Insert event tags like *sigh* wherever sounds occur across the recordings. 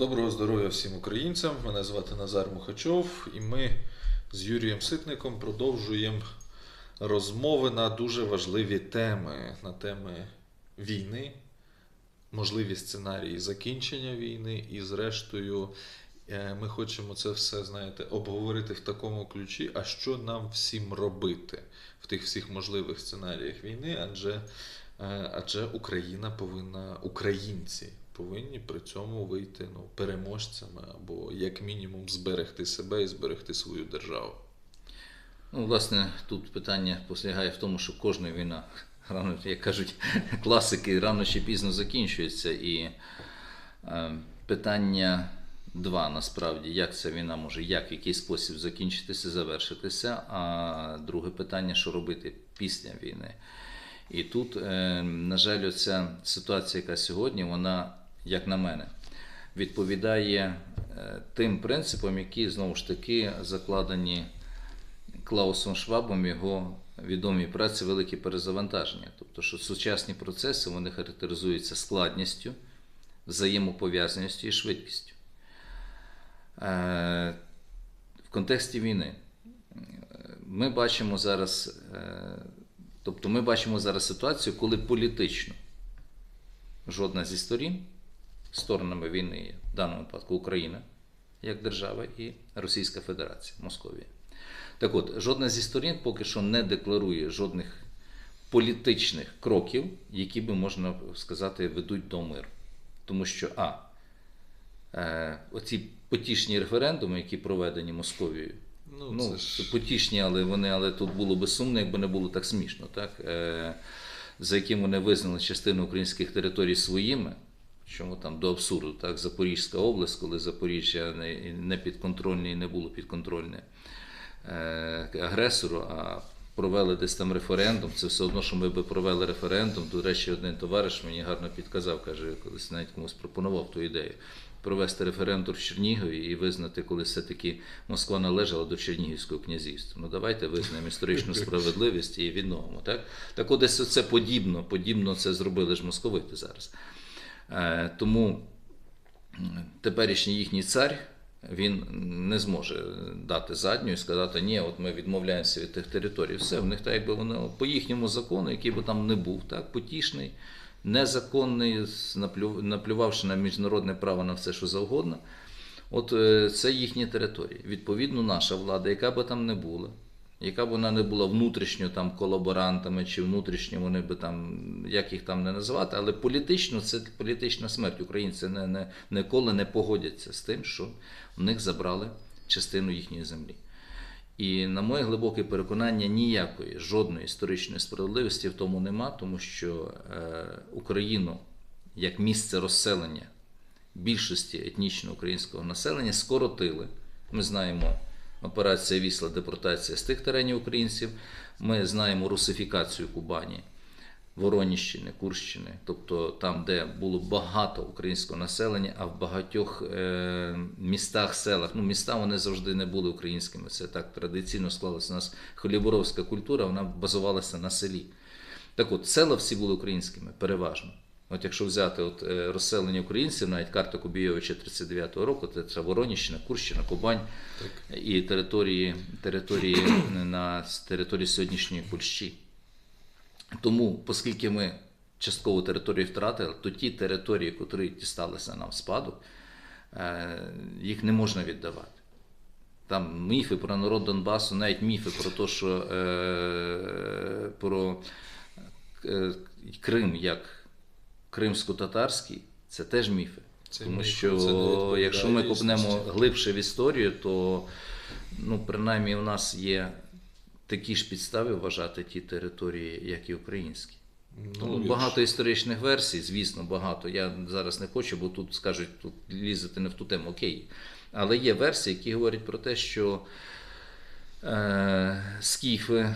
Доброго здоров'я всім українцям. Мене звати Назар Мухачов, і ми з Юрієм Ситником продовжуємо розмови на дуже важливі теми, на теми війни, можливі сценарії закінчення війни, і, зрештою, е, ми хочемо це все, знаєте, обговорити в такому ключі, а що нам всім робити в тих всіх можливих сценаріях війни, адже, е, адже Україна повинна, українці повинні при цьому вийти ну, переможцями або як мінімум зберегти себе і зберегти свою державу. Ну, власне, тут питання полягає в тому, що кожна війна, рано, як кажуть класики, рано чи пізно закінчується. І е, питання два насправді, як ця війна може, як в який спосіб закінчитися, завершитися. А друге питання, що робити після війни. І тут, е, на жаль, оця ситуація, яка сьогодні, вона, як на мене, відповідає е, тим принципам, які знову ж таки закладені Клаусом Швабом його відомій праці великі перезавантаження. Тобто, що сучасні процеси вони характеризуються складністю, взаємопов'язаністю і швидкістю. Е, В контексті війни ми бачимо зараз, е, тобто ми бачимо зараз ситуацію, коли політично жодна зі сторін, сторонами війни в даному випадку Україна як держава і Російська Федерація, Московія. Так от, жодна зі сторін поки що не декларує жодних політичних кроків, які би можна сказати ведуть до миру. Тому що А. Е, оці потішні референдуми, які проведені Московією, Ну, ну, це потішні, але вони, але тут було би сумно, якби не було так смішно, так? Е, за яким вони визнали частину українських територій своїми, чому там до абсурду, так? Запорізька область, коли Запоріжжя не, не підконтрольне і не було підконтрольне е, агресору, а провели десь там референдум. Це все одно, що ми би провели референдум. До речі, один товариш мені гарно підказав, каже, колись навіть комусь пропонував ту ідею. Провести референдум в Чернігові і визнати, коли все-таки Москва належала до Чернігівського князівства. Ну давайте визнаємо історичну справедливість і відновимо. Так, так от десь це подібно, подібно це зробили ж московити зараз. Е, тому теперішній їхній цар він не зможе дати задню і сказати, ні, от ми відмовляємося від тих територій. Все, в них так якби воно по їхньому закону, який би там не був, так, потішний, незаконний, наплювавши на міжнародне право на все, що завгодно. От е, це їхні території. Відповідно, наша влада, яка би там не була, яка б вона не була внутрішньо там колаборантами чи внутрішньо вони би там, як їх там не називати, але політично це політична смерть. Українці не, не, ніколи не погодяться з тим, що в них забрали частину їхньої землі. І на моє глибоке переконання, ніякої жодної історичної справедливості в тому нема, тому що е, Україну як місце розселення більшості етнічно українського населення скоротили. Ми знаємо операція Вісла, депортація з тих теренів українців. Ми знаємо русифікацію Кубані, Вороніщини, Курщини, тобто там, де було багато українського населення, а в багатьох е, містах, селах, ну міста вони завжди не були українськими. Це так традиційно склалася у нас хліборовська культура, вона базувалася на селі. Так от, села всі були українськими, переважно. От якщо взяти от, е, розселення українців, навіть карта Кубійовича 39-го року, це, Вороніщина, Курщина, Кубань і території, території на території сьогоднішньої Польщі. Тому, оскільки ми частково територію втратили, то ті території, які дісталися нам в спадок, е, їх не можна віддавати. Там міфи про народ Донбасу, навіть міфи про те, що е, про е, Крим як кримсько-татарський, це теж міфи. Це Тому міфи, що це якщо ми копнемо глибше в історію, то ну, принаймні у нас є такі ж підстави вважати ті території, як і українські. Ну, якщо- багато історичних версій, звісно, багато. Я зараз не хочу, бо тут скажуть, тут лізати не в ту тему, окей. Але є версії, які говорять про те, що е, скіфи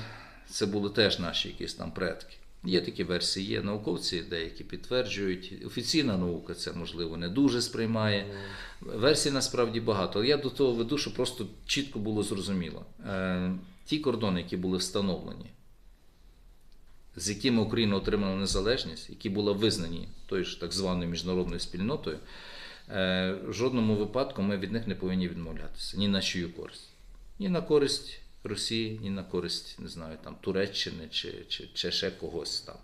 це були теж наші якісь там предки. Є такі версії, є науковці, деякі підтверджують. Офіційна наука це можливо не дуже сприймає. Версій насправді багато. Але я до того веду, що просто чітко було зрозуміло. Е, ті кордони, які були встановлені, з якими Україна отримала незалежність, які були визнані тою ж так званою міжнародною спільнотою, Е, В жодному випадку ми від них не повинні відмовлятися ні на чию користь. Ні на користь Росії, ні на користь, не знаю, там, Туреччини чи, чи, чи ще когось там.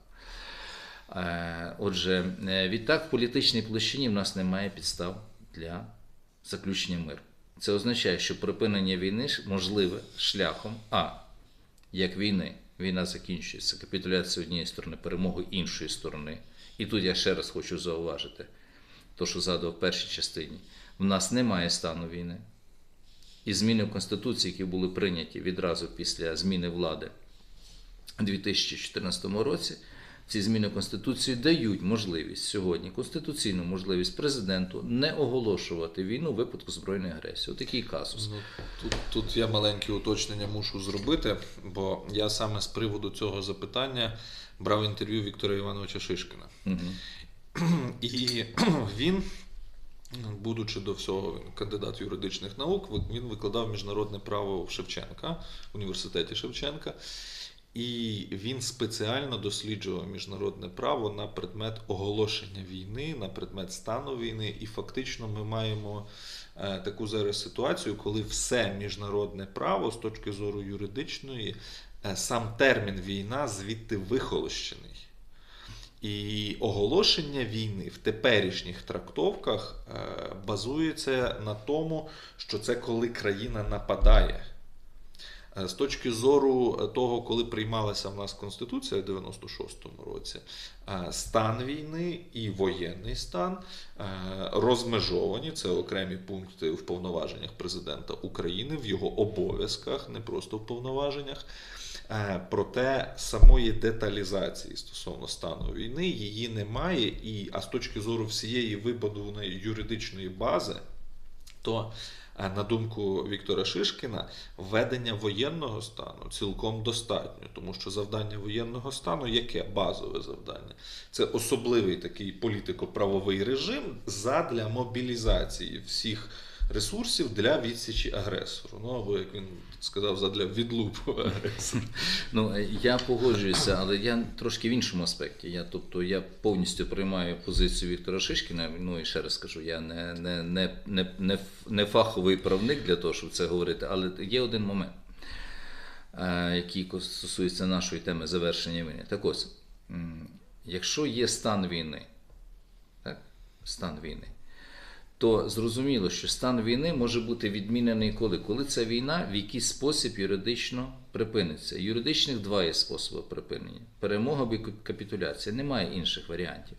Е, Отже, е, відтак в політичній площині в нас немає підстав для заключення миру. Це означає, що припинення війни можливе шляхом А. Як війни, війна закінчується, капітуляція однієї сторони, перемогою іншої сторони. І тут я ще раз хочу зауважити, то, що згадував в першій частині, в нас немає стану війни. І зміни в Конституції, які були прийняті відразу після зміни влади у 2014 році, ці зміни в Конституцію дають можливість сьогодні, конституційну можливість президенту не оголошувати війну у випадку збройної агресії. Отакий казус. Ну, тут, тут я маленьке уточнення мушу зробити, бо я саме з приводу цього запитання брав інтерв'ю Віктора Івановича Шишкіна. Мгм. І *clears throat* він, будучи до всього кандидат юридичних наук, він викладав міжнародне право в Шевченка, в університеті Шевченка. І він спеціально досліджував міжнародне право на предмет оголошення війни, на предмет стану війни. І фактично ми маємо е, таку зараз ситуацію, коли все міжнародне право з точки зору юридичної, е, сам термін війна звідти вихолощений. І оголошення війни в теперішніх трактовках е, базується на тому, що це коли країна нападає. Е, З точки зору е, того, коли приймалася в нас Конституція в 96-му році, стан війни і воєнний стан розмежовані, це окремі пункти в повноваженнях президента України, в його обов'язках, не просто в повноваженнях. Е, Проте самої деталізації стосовно стану війни її немає, і а з точки зору всієї вибудованої юридичної бази, то е, на думку Віктора Шишкіна, введення воєнного стану цілком достатньо, тому що завдання воєнного стану яке базове завдання? Це особливий такий політико-правовий режим задля мобілізації всіх ресурсів для відсічі агресору. Ну або як він сказав, задля відлупу. *laughs* Ну, я погоджуюся, але я трошки в іншому аспекті. Я, тобто, я повністю приймаю позицію Віктора Шишкіна. Ну і ще раз кажу, я не, не, не, не, не, не фаховий правник для того, щоб це говорити, але є один момент, е, який стосується нашої теми завершення війни. Так ось, якщо є стан війни, так, стан війни, то зрозуміло, що стан війни може бути відмінений коли? Коли ця війна в якийсь спосіб юридично припиниться. Юридичних два є способи припинення: перемога або капітуляція. Немає інших варіантів.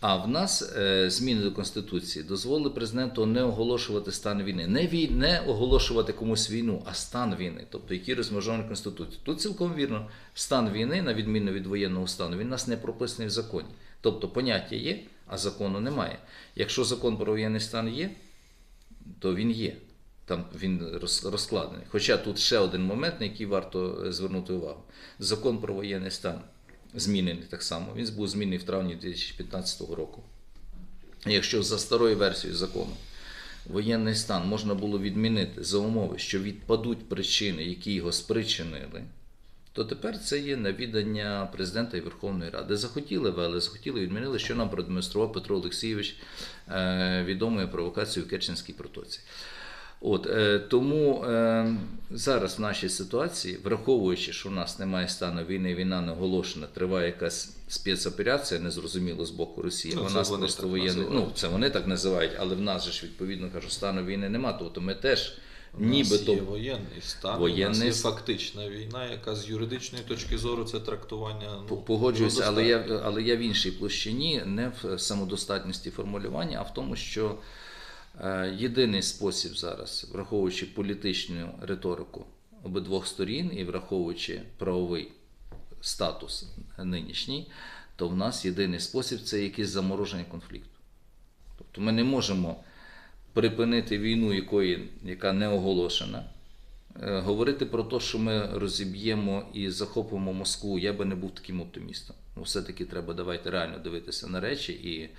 А в нас е, зміни до Конституції дозволили президенту не оголошувати стан війни. Не, вій, не оголошувати комусь війну, а стан війни, тобто який розмежований Конституцією. Тут цілком вірно, стан війни, на відміну від воєнного стану, він у нас не прописаний в законі. Тобто поняття є, а закону немає. Якщо закон про воєнний стан є, то він є. Там він розкладений. Хоча тут ще один момент, на який варто е, звернути увагу. Закон про воєнний стан змінений так само. Він був змінений в травні 2015 року. Якщо за старою версією закону воєнний стан можна було відмінити за умови, що відпадуть причини, які його спричинили, то тепер це є навідання президента і Верховної Ради. Захотіли вели, захотіли відмінили, що нам продемонстрував Петро Олексійович е, відомою провокацією в Керченській протоці. От, е, тому е, зараз в нашій ситуації, враховуючи, що в нас немає стану війни, війна не оголошена, триває якась спецоперація, незрозуміло з боку Росії. Ну, це просто воєнний. Ну, це вони так називають, але в нас же ж відповідно кажу, стану війни нема. Тобто ми теж нібито є воєнний стан, Воєнний є фактична війна, яка з юридичної точки зору це трактування. Ну, Погоджуюся, але я, але я в іншій площині, не в самодостатності формулювання, а в тому, що е, єдиний спосіб зараз, враховуючи політичну риторику обидвох сторін і враховуючи правовий статус нинішній, то в нас єдиний спосіб це якесь замороження конфлікту. Тобто ми не можемо припинити війну, якої, яка не оголошена. Е, Говорити про те, що ми розіб'ємо і захопимо Москву, я би не був таким оптимістом. Ну, все-таки треба давайте реально дивитися на речі. І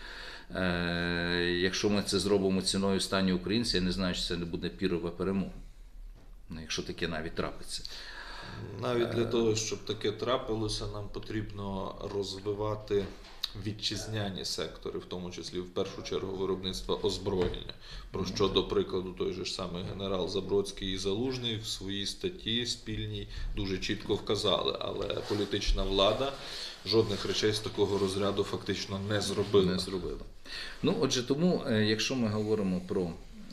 е, якщо ми це зробимо ціною стані українців, я не знаю, чи це не буде пірова перемога. Якщо таке навіть трапиться. Навіть Е. для того, щоб таке трапилося, нам потрібно розвивати вітчизняні сектори, в тому числі в першу чергу виробництва озброєння. Про що, до прикладу, той же ж самий генерал Забродський і Залужний в своїй статті спільній дуже чітко вказали, але політична влада жодних речей з такого розряду фактично не зробила. не зробила. Ну, отже, тому, е, якщо ми говоримо про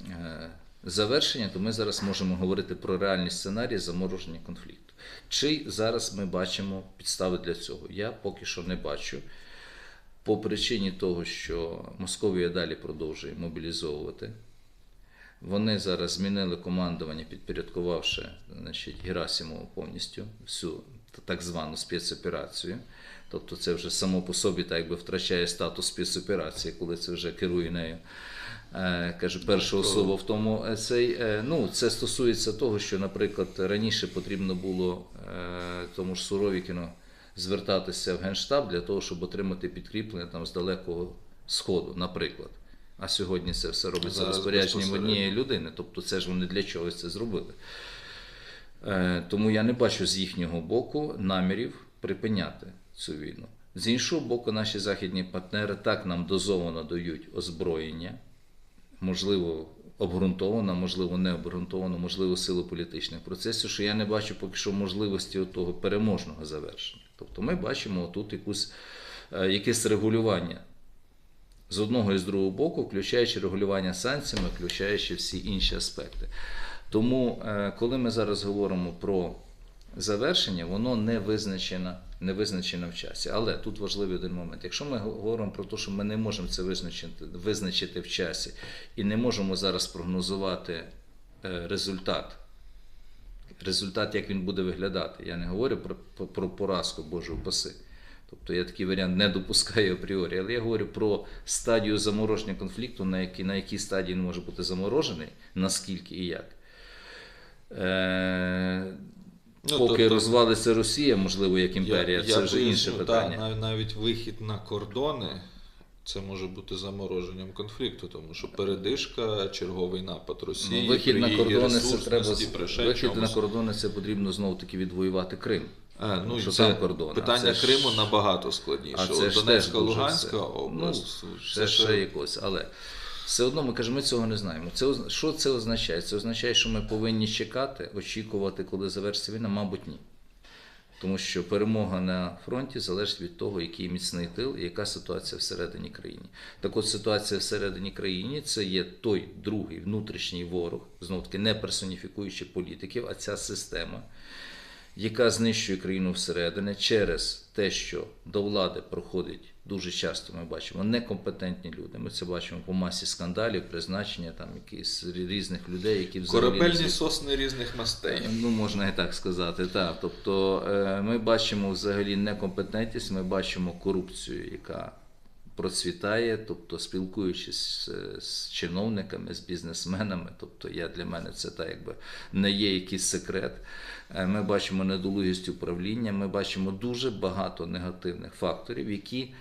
е, завершення, то ми зараз можемо говорити про реальні сценарії замороження конфлікту. Чи зараз ми бачимо підстави для цього? Я поки що не бачу. По причині того, що Московія далі продовжує мобілізовувати. Вони зараз змінили командування, підпорядкувавши значить, Герасимову повністю всю так звану спецоперацію. Тобто це вже само по собі так якби втрачає статус спецоперації, коли це вже керує нею. Е, Каже, перша особа в тому е, цей. е, Ну, це стосується того, що, наприклад, раніше потрібно було тому ж Суровікіну звертатися в Генштаб для того, щоб отримати підкріплення там з далекого сходу, наприклад. А сьогодні це все робиться Зараз розпорядженням однієї людини. Тобто це ж вони для чогось це зробили. Е, Тому я не бачу з їхнього боку намірів припиняти цю війну. З іншого боку, наші західні партнери так нам дозовано дають озброєння, можливо, обґрунтовано, можливо, не обґрунтовано, можливо, силу політичних процесів, що я не бачу поки що можливості того переможного завершення. Тобто ми бачимо тут якусь, е, якесь регулювання з одного і з другого боку, включаючи регулювання санкціями, включаючи всі інші аспекти. Тому, е, коли ми зараз говоримо про завершення, воно не визначено, не визначено в часі. Але тут важливий один момент. Якщо ми говоримо про те, що ми не можемо це визначити, визначити в часі і не можемо зараз прогнозувати е, результат, результат, як він буде виглядати. Я не говорю про, про, поразку Божу упаси. Тобто я такий варіант не допускаю апріорі, але я говорю про стадію замороження конфлікту, на якій, на якій стадії він може бути заморожений, наскільки і як. Е, Ну, поки тобто- розвалиться Росія, можливо, як імперія, Я- це я вже інше та, питання. нав- навіть вихід на кордони це може бути замороженням конфлікту, тому що передишка, черговий напад Росії, Ну, вихід на кордони це треба вихід на кордони це потрібно знову таки відвоювати Крим. А, ну, що це там кордони, питання це ж- Криму набагато складніше. А це От Донецька, Луганська все. область. Ну, це ще, якось, але все одно ми кажемо, ми цього не знаємо. Це, що це означає? Це означає, що ми повинні чекати, очікувати, коли завершиться війна, мабуть, ні. Тому що перемога на фронті залежить від того, який міцний тил і яка ситуація всередині країни. Так от ситуація всередині країни це є той другий внутрішній ворог, знов таки не персоніфікуючи політиків, а ця система, яка знищує країну всередині через те, що до влади проходить дуже часто. Ми бачимо некомпетентні люди. Ми це бачимо по масі скандалів, призначення там якихось різних людей, які взагалі Корабельні сосни різних мастей. Ну, можна і так сказати, так. Тобто е, ми бачимо взагалі некомпетентність, ми бачимо корупцію, яка процвітає, тобто спілкуючись з, чиновниками, з бізнесменами. Тобто я для мене це так якби не є якийсь секрет. Е, Ми бачимо недолугість управління, ми бачимо дуже багато негативних факторів, які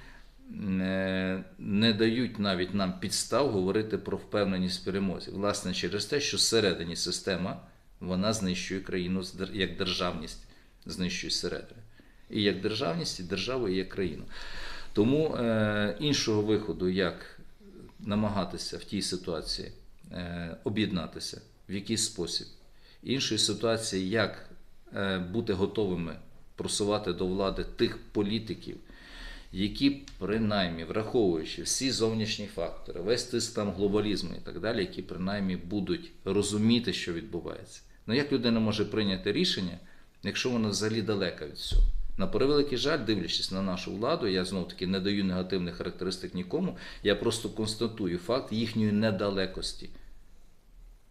не, не дають навіть нам підстав говорити про впевненість в перемозі. Власне, через те, що всередині система вона знищує країну як державність, знищує зсередини. І як державність, і державу, і як країну. Тому е, іншого виходу, як намагатися в тій ситуації е, об'єднатися в якийсь спосіб, іншої ситуації, як е, бути готовими просувати до влади тих політиків, які принаймні враховуючи всі зовнішні фактори, весь тиск там глобалізму і так далі, які принаймні будуть розуміти, що відбувається. Ну як людина може прийняти рішення, якщо вона взагалі далека від цього? На превеликий жаль, дивлячись на нашу владу, я знову таки не даю негативних характеристик нікому, я просто констатую факт їхньої недалекості.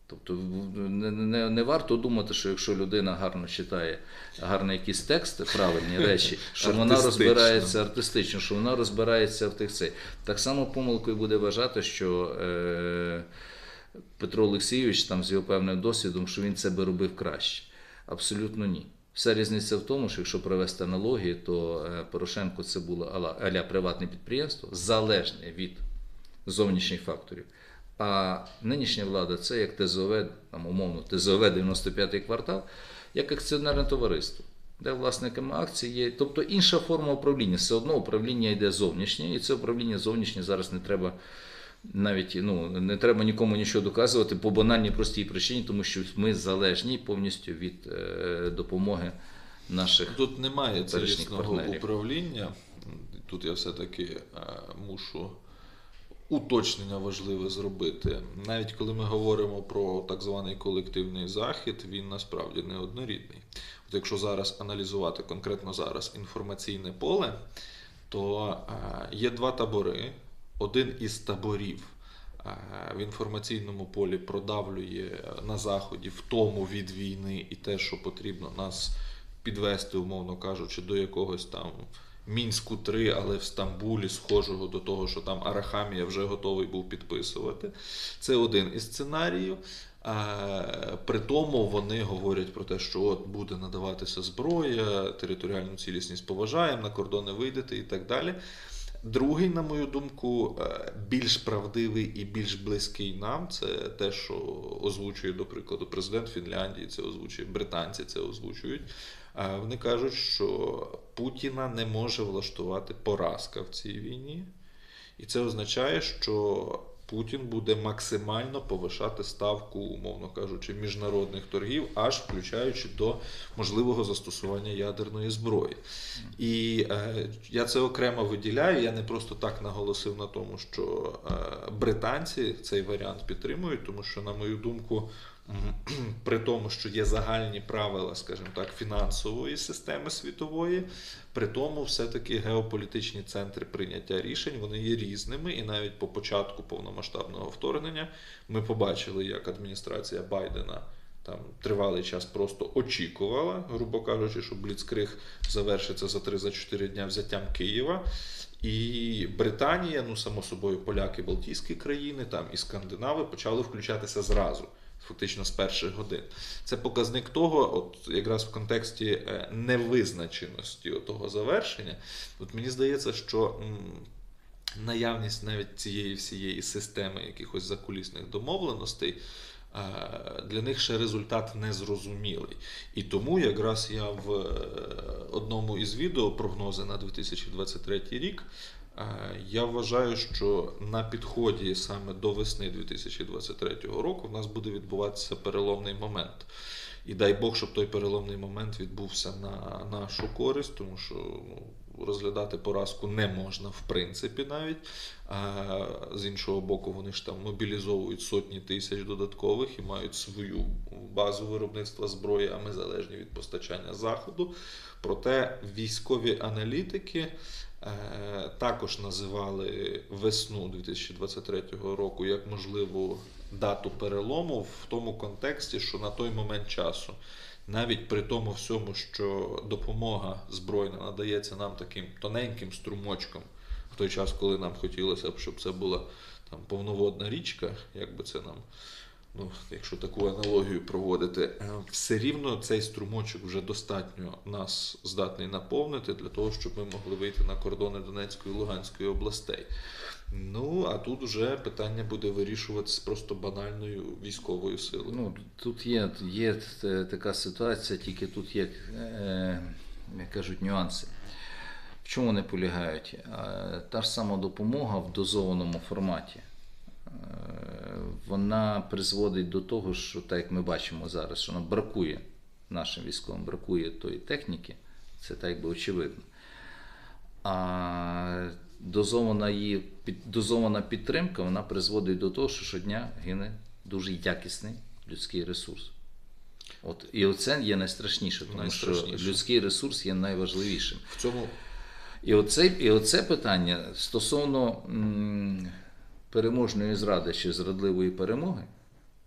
Тобто не, не, не варто думати, що якщо людина гарно читає гарно якісь тексти, правильні речі, *laughs* що вона розбирається артистично, що вона розбирається в тих цей. Так само помилкою буде вважати, що е, Петро Олексійович там з його певним досвідом, що він це би робив краще. Абсолютно ні. Вся різниця в тому, що якщо провести аналогію, то е, Порошенко це було аля приватне підприємство, залежне від зовнішніх факторів. А нинішня влада це як ТЗОВ, там умовно, ТЗОВ 95-й квартал, як акціонерне товариство. де власниками акцій є. Тобто інша форма управління. Все одно управління йде зовнішнє, і це управління зовнішнє зараз не треба. Навіть ну, не треба нікому нічого доказувати по банальній простій причині, тому що ми залежні повністю від е, допомоги наших. Тут немає цілісного партнерів. управління. Тут я все-таки е, мушу уточнення важливе зробити. Навіть коли ми говоримо про так званий колективний захід, він насправді не однорідний. От якщо зараз аналізувати конкретно зараз інформаційне поле, то е, є два табори. Один із таборів е, в інформаційному полі продавлює на заході в тому від війни і те, що потрібно нас підвести, умовно кажучи, до якогось там Мінську 3, але в Стамбулі, схожого до того, що там Арахамія вже готовий був підписувати. Це один із сценаріїв. А, При тому вони говорять про те, що от буде надаватися зброя, територіальну цілісність поважаємо, на кордони вийдете і так далі. Другий, на мою думку, е, більш правдивий і більш близький нам це те, що озвучує, до прикладу, президент Фінляндії, це озвучує, британці це озвучують. Вони кажуть, що Путіна не може влаштувати поразка в цій війні. І це означає, що Путін буде максимально повишати ставку, умовно кажучи, міжнародних торгів, аж включаючи до можливого застосування ядерної зброї. І е, я це окремо виділяю. Я не просто так наголосив на тому, що е, британці цей варіант підтримують, тому що, на мою думку, при тому, що є загальні правила, скажімо так, фінансової системи світової, при тому, все-таки геополітичні центри прийняття рішень вони є різними, і навіть по початку повномасштабного вторгнення ми побачили, як адміністрація Байдена там тривалий час просто очікувала, грубо кажучи, що Бліцкриг завершиться за 3-4 дня взяттям Києва. І Британія, ну само собою, поляки, Балтійські країни, там і Скандинави почали включатися зразу, фактично з перших годин. Це показник того, от якраз в контексті е, невизначеності того завершення. От мені здається, що наявність навіть цієї всієї системи якихось закулісних домовленостей. е, Для них ще результат незрозумілий. І тому якраз я в е, одному із відео прогнози на 2023 рік я вважаю, що на підході саме до весни 2023 року в нас буде відбуватися переломний момент. І дай Бог, щоб той переломний момент відбувся на нашу користь, тому що ну, розглядати поразку не можна в принципі навіть. А з іншого боку, вони ж там мобілізовують сотні тисяч додаткових і мають свою базу виробництва зброї, а ми залежні від постачання заходу. Проте військові аналітики е, також називали весну 2023 року як можливу дату перелому в тому контексті, що на той момент часу, навіть при тому всьому, що допомога збройна надається нам таким тоненьким струмочком, в той час, коли нам хотілося б, щоб це була там повноводна річка, як би це нам. Ну, якщо таку аналогію проводити, е, все рівно цей струмочок вже достатньо нас здатний наповнити для того, щоб ми могли вийти на кордони Донецької і Луганської областей. Ну, а тут вже питання буде вирішуватися просто банальною військовою силою. Ну, тут є, є така ситуація, тільки тут є, е, як кажуть, нюанси. В чому вони полягають? Е, Та ж сама допомога в дозованому форматі. Е, Вона призводить до того, що так як ми бачимо зараз, що нам бракує нашим військовим, бракує тої техніки, це так якби очевидно. А дозована її дозована підтримка вона призводить до того, що щодня гине дуже якісний людський ресурс. От, і оце є найстрашніше, тому що людський ресурс є найважливішим. В цьому І оце, і оце питання стосовно м, переможної зради чи зрадливої перемоги,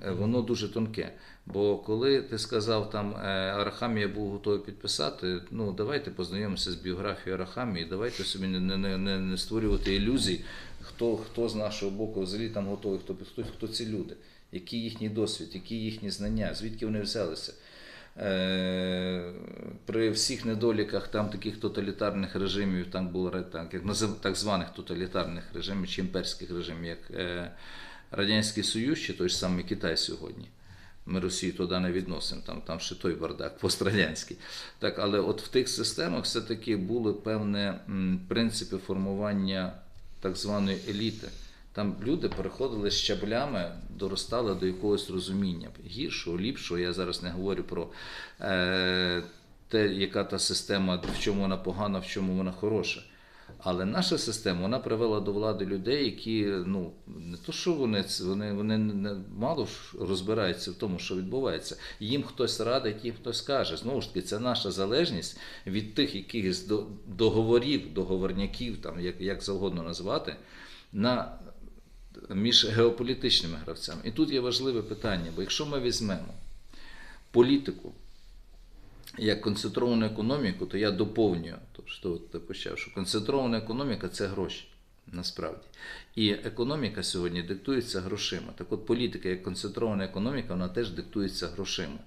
е, воно дуже тонке. Бо коли ти сказав, там е, Арахамія був готовий підписати, ну давайте познайомимося з біографією Арахамії, давайте собі не, не, не, не створювати ілюзій, хто, хто з нашого боку взагалі там готовий, хто, хто, хто ці люди, який їхній досвід, які їхні знання, звідки вони взялися. Е, при всіх недоліках там таких тоталітарних режимів, там було так, як так званих тоталітарних режимів чи імперських режимів, як е, Радянський Союз чи той ж самий Китай сьогодні. Ми Росію туди не відносимо, там, там ще той бардак пострадянський. Так, але от в тих системах все-таки були певні принципи формування так званої еліти. Там люди переходили щаблями, доростали до якогось розуміння. Гіршого, ліпшого, я зараз не говорю про е, те, яка та система, в чому вона погана, в чому вона хороша. Але наша система вона привела до влади людей, які ну не то, що вони вони, вони не мало розбираються в тому, що відбувається. Їм хтось радить, їм хтось каже. Знову ж таки, це наша залежність від тих якихось до- договорів, договорняків, там як, як завгодно назвати, на між геополітичними гравцями. І тут є важливе питання, бо якщо ми візьмемо політику як концентровану економіку, то я доповнюю, що ти почав, що концентрована економіка це гроші. Насправді. І економіка сьогодні диктується грошима. Так от політика як концентрована економіка, вона теж диктується грошима.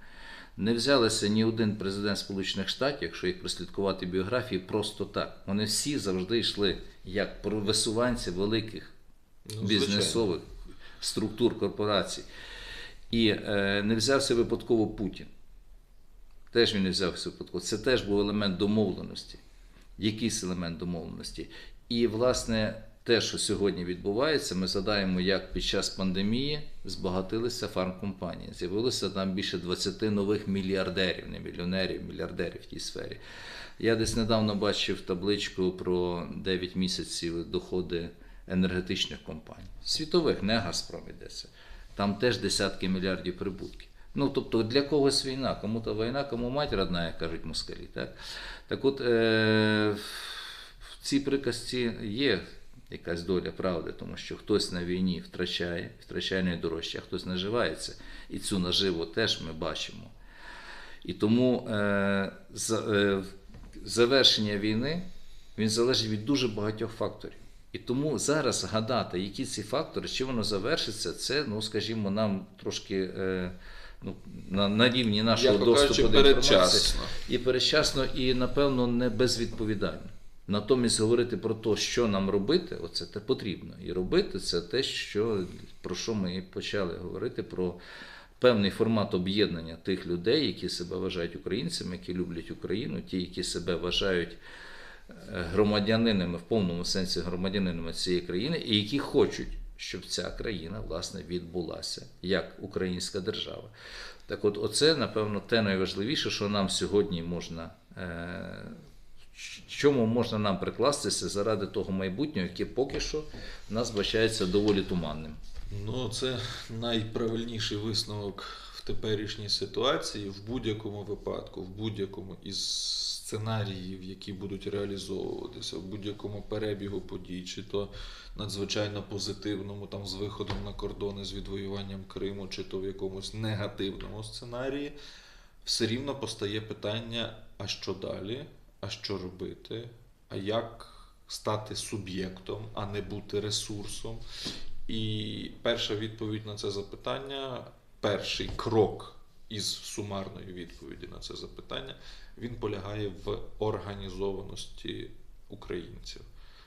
Не взялися ні один президент Сполучених Штатів, якщо їх прослідкувати біографії, просто так. Вони всі завжди йшли як висуванці великих Ну, бізнесових структур корпорацій. І е, не взявся випадково Путін. Теж він не взявся випадково. Це теж був елемент домовленості, якийсь елемент домовленості. І, власне, те, що сьогодні відбувається, ми згадаємо, як під час пандемії збагатилися фармкомпанії. З'явилося там більше 20 нових мільярдерів, не мільйонерів, мільярдерів в тій сфері. Я десь недавно бачив табличку про 9 місяців доходи енергетичних компаній. Світових, не Газпром йдеться. Там теж десятки мільярдів прибутків. Ну, тобто для когось війна, кому-то війна, кому мать родна, як кажуть москалі. Так, так от е- в цій приказці є якась доля правди, тому що хтось на війні втрачає, втрачає найдорожче, а хтось наживається. І цю наживу теж ми бачимо. І тому е, за, е, завершення війни він залежить від дуже багатьох факторів. І тому зараз гадати, які ці фактори, чи воно завершиться, це, ну скажімо, нам трошки е, ну, на, на рівні нашого М'яко доступу до інформації. передчасно. І передчасно, і напевно не безвідповідально. Натомість говорити про те, що нам робити, оце те потрібно. І робити це те, що, про що ми і почали говорити, про певний формат об'єднання тих людей, які себе вважають українцями, які люблять Україну, ті, які себе вважають громадянинами в повному сенсі громадянинами цієї країни, і які хочуть, щоб ця країна власне відбулася як українська держава. Так, от, оце, напевно, те найважливіше, що нам сьогодні можна. Е- Чому можна нам прикластися заради того майбутнього, яке поки що нас бачається доволі туманним? Ну, це найправильніший висновок в теперішній ситуації в будь-якому випадку, в будь-якому із сценаріїв, які будуть реалізовуватися, в будь-якому перебігу подій, чи то надзвичайно позитивному, там з виходом на кордони, з відвоюванням Криму, чи то в якомусь негативному сценарії, все рівно постає питання: а що далі? А що робити? А як стати суб'єктом, а не бути ресурсом? І перша відповідь на це запитання, перший крок із сумарної відповіді на це запитання, він полягає в організованості українців.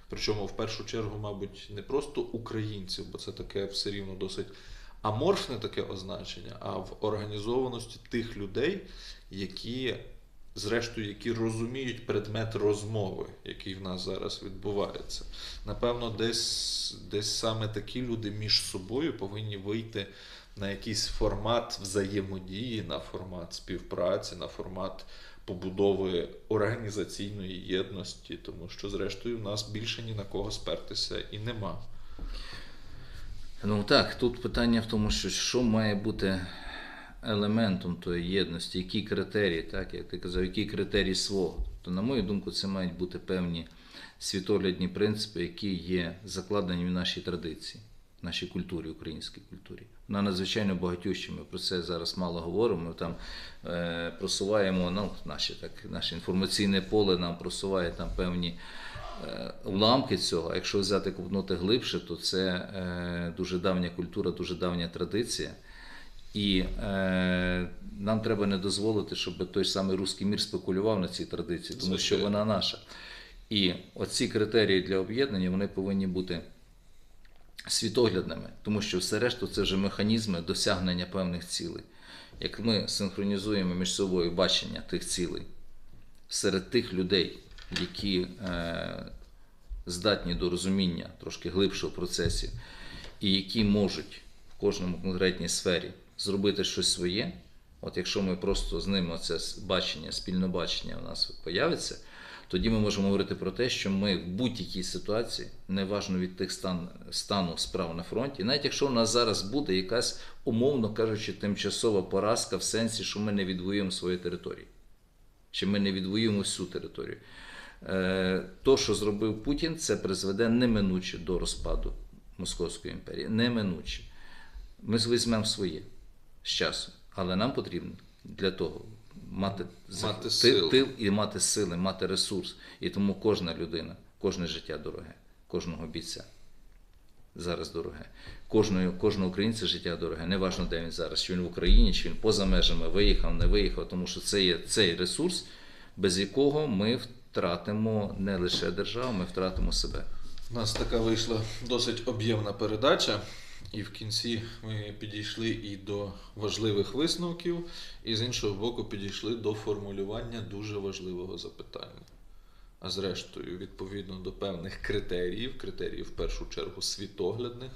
Причому в першу чергу, мабуть, не просто українців, бо це таке все рівно досить аморфне таке означення, а в організованості тих людей, які, зрештою, які розуміють предмет розмови, який в нас зараз відбувається. Напевно, десь, десь саме такі люди між собою повинні вийти на якийсь формат взаємодії, на формат співпраці, на формат побудови організаційної єдності, тому що, зрештою, в нас більше ні на кого спертися і нема. Ну так, тут питання в тому, що що має бути елементом тої єдності, які критерії, так, як ти казав, які критерії свого. То, на мою думку, це мають бути певні світоглядні принципи, які є закладені в нашій традиції, в нашій культурі, українській культурі. Вона надзвичайно багатюща. Ми про це зараз мало говоримо. Ми там е, просуваємо ну, наше, так, наше інформаційне поле нам просуває там певні е, уламки цього. А якщо взяти копнути глибше, то це е, дуже давня культура, дуже давня традиція. І е, нам треба не дозволити, щоб той ж самий руський мір спекулював на цій традиції, тому що вона наша. І оці критерії для об'єднання вони повинні бути світоглядними, тому що все решту це вже механізми досягнення певних цілей. Як ми синхронізуємо між собою бачення тих цілей серед тих людей, які е, здатні до розуміння трошки глибшого процесів, і які можуть в кожному конкретній сфері зробити щось своє. От якщо ми просто з ними це бачення, спільне бачення у нас появиться, тоді ми можемо говорити про те, що ми в будь-якій ситуації, неважно від тих стан, стану справ на фронті, навіть якщо у нас зараз буде якась, умовно кажучи, тимчасова поразка в сенсі, що ми не відвоюємо свої території, чи ми не відвоюємо всю територію. Е, То, що зробив Путін, це призведе неминуче до розпаду Московської імперії. Неминуче. Ми візьмемо своє з часом, але нам потрібно для того мати, Мати ти- сили. тил і мати сили, мати ресурс. І тому кожна людина, кожне життя дороге, кожного бійця зараз дороге. Кожного, кожного українця життя дороге. Неважно, де він зараз, чи він в Україні, чи він поза межами виїхав, не виїхав, тому що це є цей ресурс, без якого ми втратимо не лише державу, ми втратимо себе. У нас така вийшла досить об'ємна передача, і в кінці ми підійшли і до важливих висновків, і з іншого боку підійшли до формулювання дуже важливого запитання. А зрештою, відповідно до певних критеріїв, критеріїв в першу чергу світоглядних,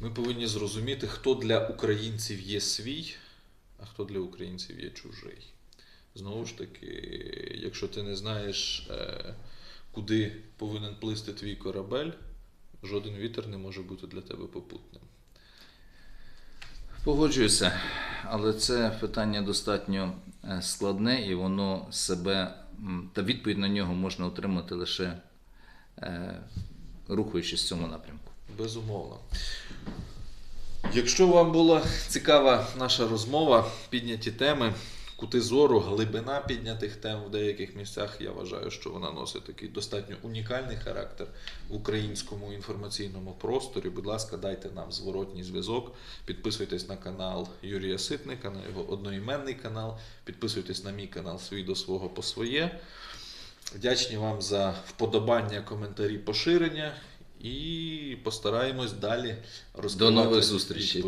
ми повинні зрозуміти, хто для українців є свій, а хто для українців є чужий. Знову ж таки, якщо ти не знаєш, е, куди повинен плисти твій корабель, жоден вітер не може бути для тебе попутним. Погоджуюся, але це питання достатньо е, складне і воно себе та відповідь на нього можна отримати лише е, рухаючись в цьому напрямку. Безумовно. Якщо вам була цікава наша розмова, підняті теми, кути зору, глибина піднятих тем в деяких місцях, я вважаю, що вона носить такий достатньо унікальний характер в українському інформаційному просторі. Будь ласка, дайте нам зворотній зв'язок. Підписуйтесь на канал Юрія Ситника, на його одноіменний канал. Підписуйтесь на мій канал свій до свого по своє. Вдячні вам за вподобання, коментарі, поширення і постараємось далі розкривати нових зустрічей.